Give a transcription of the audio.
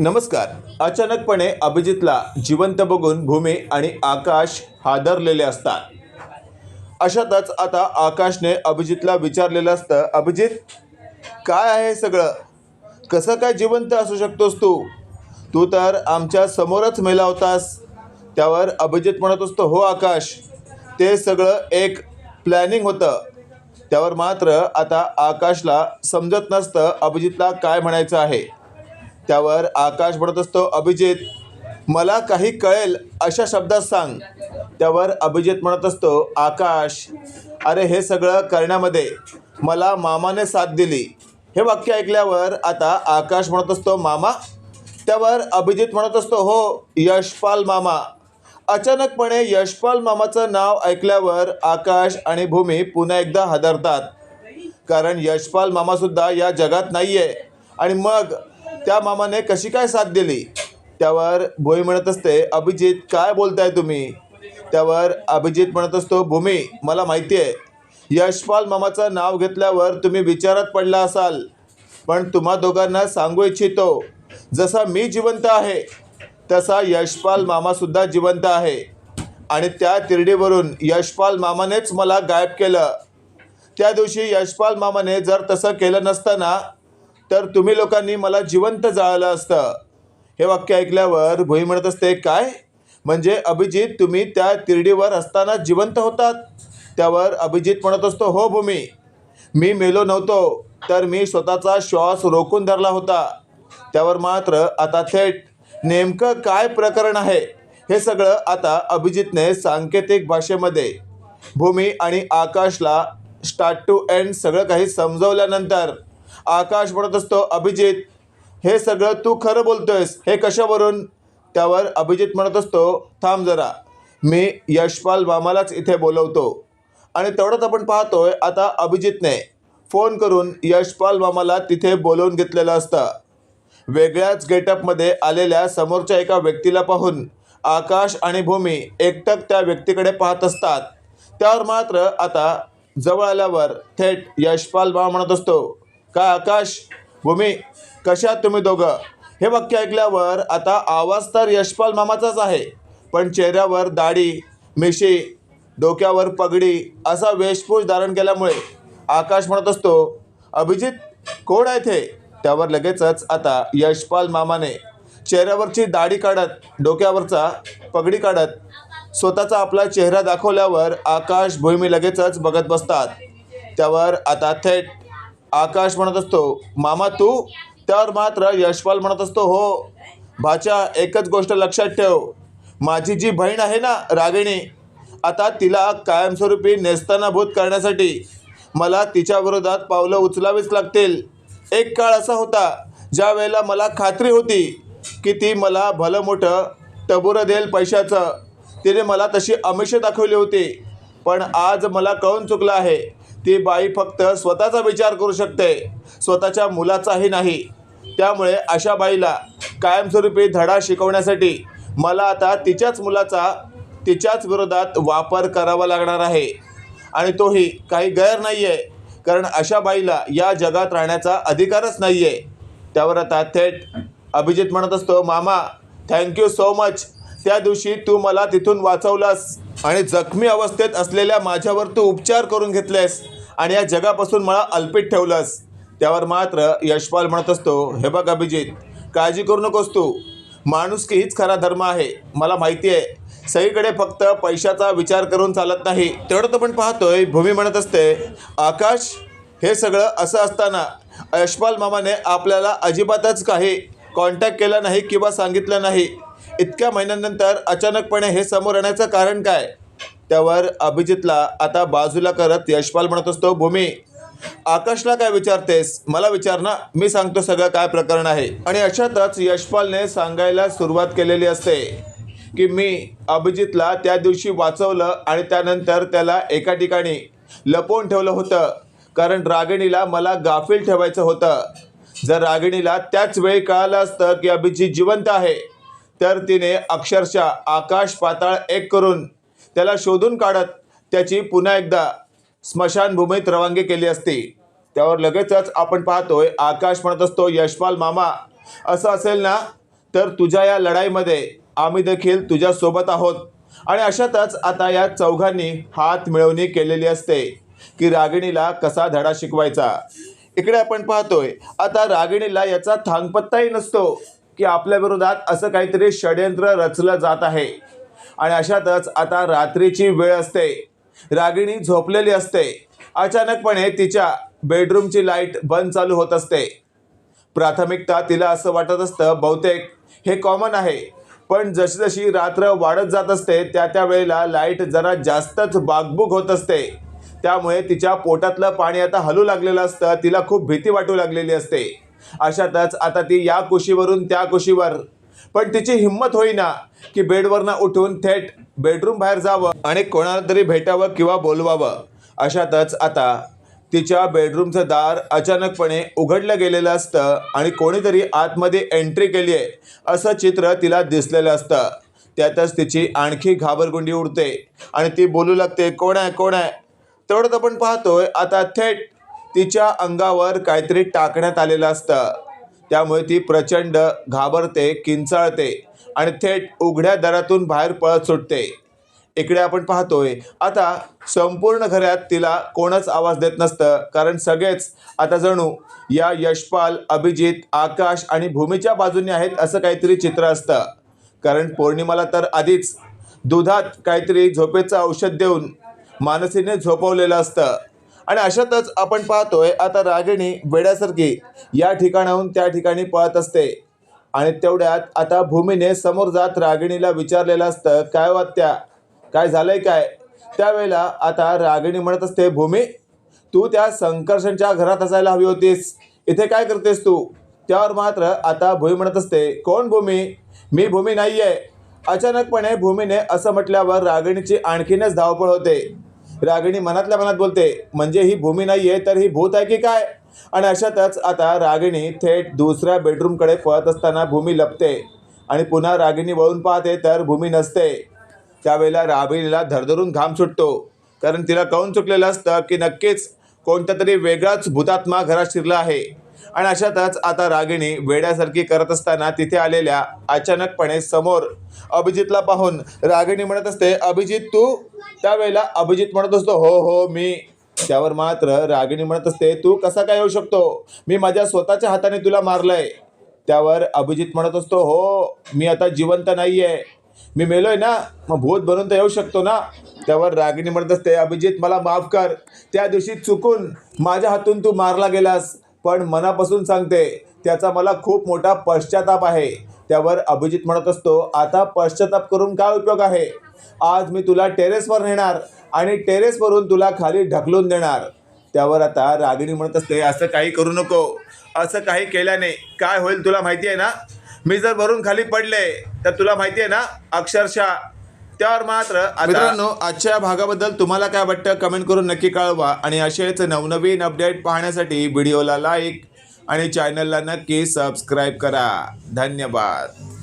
नमस्कार. अचानकपणे अभिजितला जिवंत बघून भूमी आणि आकाश हादरलेले असतात. अशातच आता आकाशने अभिजितला विचारलेलं असतं अभिजित काय आहे सगळं? कसं काय जिवंत असू शकतोस तू? तू तर आमच्या समोरच मेला होतास. त्यावर अभिजित म्हणत असतो हो आकाश ते सगळं एक प्लॅनिंग होतं. त्यावर मात्र आता आकाशला समजत नसतं अभिजितला काय म्हणायचं आहे. त्यावर आकाश म्हणत असतो अभिजित मला काही कळेल अशा शब्दात सांग. त्यावर अभिजित म्हणत असतो आकाश अरे हे सगळं करण्यामध्ये मला मामाने साथ दिली. हे वाक्य ऐकल्यावर आता आकाश म्हणत असतो मामा. त्यावर अभिजित म्हणत असतो हो यशपाल मामा. अचानकपणे यशपाल मामाचं नाव ऐकल्यावर आकाश आणि भूमी पुन्हा एकदा हादरतात. कारण यशपाल मामासुद्धा या जगात नाही आहे आणि मग त्या मामाने कशी काय साथ दिली? त्यावर भोई म्हणत असते अभिजित काय बोलताय तुम्ही? त्यावर अभिजित म्हणत असतो भूमी मला माहिती आहे यशपाल मामाचं नाव घेतल्यावर तुम्ही विचारात पडला असाल पण तुम्हा दोघांना सांगू इच्छितो जसा मी जिवंत आहे तसा यशपाल मामासुद्धा जिवंत आहे. आणि त्या तिरडीवरून यशपाल मामानेच मला गायब केलं. त्या दिवशी यशपाल मामाने जर तसं केलं नसतं ना तर तुम्ही लोकांनी मला जिवंत जाळलं असतं. हे वाक्य ऐकल्यावर भुई म्हणत असते काय? म्हणजे अभिजित तुम्ही त्या तिरडीवर असताना जिवंत होतात. त्यावर अभिजित म्हणत असतो हो भूमी मी मेलो नव्हतो तर मी स्वतःचा श्वास रोखून धरला होता. त्यावर मात्र आता थेट नेमकं काय प्रकरण आहे हे सगळं आता अभिजितने सांकेतिक भाषेमध्ये भूमी आणि आकाशला स्टार्ट टू एंड सगळं काही समजवल्यानंतर आकाश म्हणत असतो अभिजित हे सगळं तू खरं बोलतोयस. हे कशावरून? त्यावर अभिजित म्हणत असतो थांब जरा. मी यशपाल मामालाच इथे बोलवतो. आणि तेवढंच आपण पाहतोय आता अभिजितने फोन करून यशपाल मामाला तिथे बोलवून घेतलेलं असतं. वेगळ्याच गेटअपमध्ये आलेल्या समोरच्या एका व्यक्तीला पाहून आकाश आणि भूमी एकटक त्या व्यक्तीकडे पाहत असतात. त्यावर मात्र आता जवळ आल्यावर थेट यशपाल मामा म्हणत असतो काय आकाश? भूमी कशात तुम्ही दोघं? हे वाक्य ऐकल्यावर आता आवाज तर यशपाल मामाचाच आहे पण चेहऱ्यावर दाढी मिशी डोक्यावर पगडी असा वेशभूष धारण केल्यामुळे आकाश म्हणत असतो अभिजित कोण आहे ते त्यावर लगेचच आता यशपाल मामाने चेहऱ्यावरची दाढी काढत डोक्यावरचा पगडी काढत स्वतःचा आपला चेहरा दाखवल्यावर आकाश भूमी लगेचच बघत बसतात. त्यावर आता थेट आकाश म्हणत असतो मामा तू? त्यावर मात्र यशपाल म्हणत असतो हो. भाच्या एकच गोष्ट लक्षात ठेव. माझी जी बहीण आहे ना रागिणी आता तिला कायमस्वरूपी नेस्तानाभूत करण्यासाठी मला तिच्या विरोधात पावलं उचलावीच लागतील. एक काळ असा होता ज्या वेळेला मला खात्री होती की ती मला भलं मोठं टबुरं देईल पैशाचं. तिने मला तशी अमिष दाखवली होती पण आज मला कळून चुकलं आहे. ती बाई फक्त स्वतःचा विचार करू शकते. स्वतःच्या मुलाचाही नाही. त्यामुळे अशा बाईला कायमस्वरूपी धडा शिकवण्यासाठी मला आता तिच्याच मुलाचा तिच्याच विरोधात वापर करावा लागणार आहे. आणि तोही काही गैर नाही आहे कारण अशा बाईला या जगात राहण्याचा अधिकारच नाही आहे त्यावर आता थेट अभिजित म्हणत असतो मामा थँक्यू सो मच त्या दिवशी तू मला तिथून वाचवलास. आणि जखमी अवस्थेत असलेल्या माझ्यावर तू उपचार करून घेतलेस आणि या जगापासून मला अल्पित ठेवलंस. त्यावर मात्र यशपाल म्हणत असतो हे बघ अभिजित काळजी करू नकोस तू. माणुसकी हीच खरा धर्म आहे. मला माहिती आहे सगळीकडे फक्त पैशाचा विचार करून चालत नाही. तेवढं तर पण पाहतोय भूमी म्हणत असते आकाश हे सगळं असं असताना यशपाल मामाने आपल्याला अजिबातच काही कॉन्टॅक्ट केला नाही किंवा सांगितलं नाही. इतक्या महिन्यांनंतर अचानकपणे हे समोर येण्याचं कारण काय? त्यावर अभिजितला आता बाजूला करत यशपाल म्हणत असतो भूमी आकाशला काय विचारतेस? मला विचार ना. मी सांगतो सगळं काय प्रकरण आहे. आणि अशातच यशपालने सांगायला सुरुवात केलेली असते की मी अभिजितला त्या दिवशी वाचवलं आणि त्यानंतर त्याला एका ठिकाणी लपवून ठेवलं होतं. कारण रागिणीला मला गाफील ठेवायचं होतं. जर रागिणीला त्याच वेळी कळालं असतं की अभिजित जिवंत आहे तर तिने अक्षरशः आकाश पाताळ एक करून त्याला शोधून काढत त्याची पुन्हा एकदा स्मशानभूमीत रवानगी केली असती. त्यावर लगेचच आपण पाहतोय आकाश म्हणत असतो यशपाल मामा असं असेल ना? तर तुझ्या या लढाईमध्ये आम्ही देखील तुझ्यासोबत आहोत. आणि अशातच आता या चौघांनी हात मिळवणी केलेली असते की रागिणीला कसा धडा शिकवायचा. इकडे आपण पाहतोय आता रागिणीला याचा थांगपत्ताही नसतो. की आपल्या विरोधात असं काहीतरी षडयंत्र रचलं जात आहे. आणि अशातच आता रात्रीची वेळ असते. रागिणी झोपलेली असते. अचानकपणे तिच्या बेडरूमची लाइट बंद चालू होत असते. प्राथमिकता तिला असं वाटत असतं बहुतेक हे कॉमन आहे. पण जशीजशी रात्र वाढत जात असते त्या त्या वेळेला लाइट जरा जास्तच बागबुग होत असते. त्यामुळे तिच्या पोटातलं पाणी आता हलू लागलेलं असतं तिला खूप भीती वाटू लागलेली असते. अशातच आता ती या कुशीवरून त्या कुशीवर. पण तिची हिंमत होईना की बेडवरनं उठून थेट बेडरूम बाहेर जावं आणि कोणाला तरी भेटावं किंवा बोलवावं. अशातच आता तिच्या बेडरूमचं दार अचानकपणे उघडलं गेलेलं असतं आणि कोणीतरी आतमध्ये एंट्री केली आहे असं चित्र तिला दिसलेलं असतं. त्यातच तिची आणखी घाबरगुंडी उडते आणि ती बोलू लागते कोण आहे? कोण आहे? तेवढं तर आपण पाहतोय आता थेट तिच्या अंगावर काहीतरी टाकण्यात आलेलं असतं. त्यामुळे ती प्रचंड घाबरते किंचाळते आणि थेट उघड्या दरातून बाहेर पळत सुटते. इकडे आपण पाहतोय आता संपूर्ण घरात तिला कोणच आवाज देत नसतं. कारण सगळेच आता जणू या यशपाल अभिजित आकाश आणि भूमीच्या बाजूने आहेत असं काहीतरी चित्र असतं. कारण पौर्णिमाला तर आधीच दुधात काहीतरी झोपेचं औषध देऊन मानसीने झोपवलेलं असतं. आणि अशातच आपण पाहतोय आता रागिणी वेड्यासारखी या ठिकाणाहून त्या ठिकाणी पळत असते. आणि तेवढ्यात आता भूमीने समोर जात रागिणीला विचारलेलं असतं काय हो वात्या काय झालंय काय? त्यावेळेला आता रागिणी म्हणत असते भूमी तू त्या संकर्षणच्या घरात असायला हवी होतीस. इथे काय करतेस तू? त्यावर मात्र आता भूमी म्हणत असते कोण भूमी? मी भूमी नाही आहे अचानकपणे भूमीने असं म्हटल्यावर रागिणीची आणखीनच धावपळ होते. रागिणी मनातल्या मनात बोलते म्हणजे ही भूमी नाही आहे तर ही भूत आहे की काय? आणि अशातच आता रागिणी थेट दुसऱ्या बेडरूमकडे पळत असताना भूमी लपते आणि पुन्हा रागिणी वळून पाहते तर भूमी नसते. त्यावेळेला रागिणीला धरधरून घाम सुटतो कारण तिला कळून चुकलेलं असतं की नक्कीच कोणत्या तरी वेगळाच भूतात्मा घरात शिरला आहे. आणि अशातच आता रागिणी वेड्यासारखी करत असताना तिथे आलेल्या अचानकपणे समोर अभिजितला पाहून रागिणी म्हणत असते अभिजित तू? त्यावेळेला अभिजित म्हणत असतो हो हो मी. त्यावर मात्र रागिणी म्हणत असते तू कसा काय येऊ शकतो? मी माझ्या स्वतःच्या हाताने तुला मारलंय. त्यावर अभिजित म्हणत असतो हो मी आता जिवंत नाही आहे मी मेलोय ना? मग भूत बनून तर येऊ शकतो ना? त्यावर रागिणी म्हणत असते अभिजित मला माफ कर. त्या दिवशी चुकून माझ्या हातून तू मारला गेलास. पण मनापासून सांगते त्याचा मला खूप मोठा पश्चाताप आहे. त्यावर अभिजित म्हणत असतो आता पश्चाताप करून काय उपयोग आहे? आज मी तुला टेरेसवर नेणार आणि टेरेसवरून तुला खाली ढकलून देणार. त्यावर आता रागिणी म्हणत असते असं काही करू नको. असं काही केल्याने काय होईल तुला माहिती आहे ना? मी जर वरून खाली पडले तर तुला माहिती आहे ना अक्षरशः त्यावर मात्र मित्रांनो आजच्या भागाबद्दल तुम्हाला काय वाटतं? कमेंट करून नक्की कळवा. आणि असेच नवनवीन अपडेट पाहण्यासाठी व्हिडिओला लाईक आणि चॅनलला नक्की सबस्क्राईब करा. धन्यवाद.